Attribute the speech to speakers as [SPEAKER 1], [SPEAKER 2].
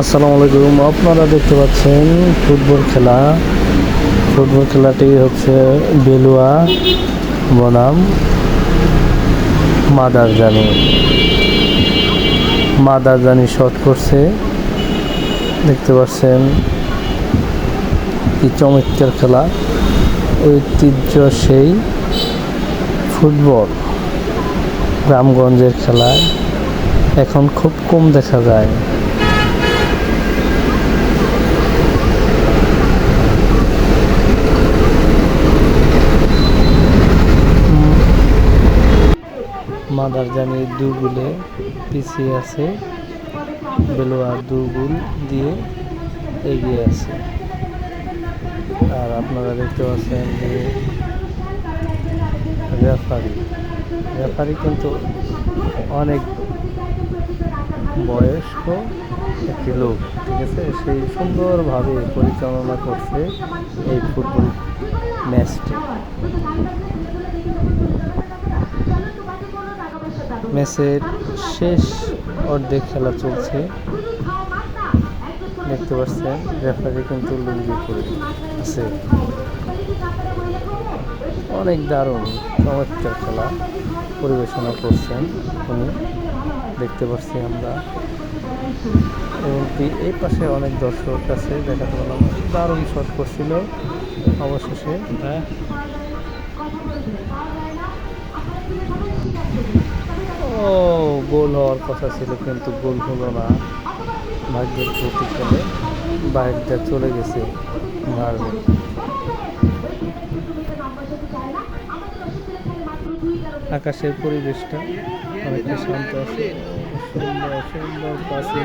[SPEAKER 1] আসসালামু আলাইকুম। আপনারা দেখতে পাচ্ছেন ফুটবল খেলা। ফুটবল খেলাটি হচ্ছে বেলুয়া বনাম মাদারজানি মাদারজানি শট করছে। দেখতে পাচ্ছেন কি চমৎকার খেলা। ঐতিহ্য সেই ফুটবল গ্রামগঞ্জের খেলায়। এখন খুব কম দেখা যায়। মাদারজানি দুগুলে পিছিয়ে আছে, বেলোয়া দুগুল দিয়ে এগিয়ে আছে। আর আপনারা দেখতে পাচ্ছেন যে রেফারি রেফারি কিন্তু অনেক বয়স্ক একটি লোক, ঠিক আছে? সেই সুন্দরভাবে পরিচালনা করছে এই ফুটবল ম্যাচটি। ম্যাচের শেষ অর্ধেক খেলা চলছে। দেখতে পাচ্ছেন, রেফারি কিন্তু লুঙ্গি পরে আছে। অনেক দারুণ, চমৎকার খেলা পরিবেশনা করছেন উনি। দেখতে পাচ্ছি আমরা। এবং কি এই পাশে অনেক দর্শক আছে দেখাতে পেলাম দারুণ শট করছিল। অবশেষে গোল হওয়ার কথা ছিল, কিন্তু গোল হলো না। ভাগ্যের প্রতিকালে বাইকটা চলে গেছে আকাশের পরিবেশটা অনেকটা শান্ত আছে, সুন্দর সুন্দর পাশে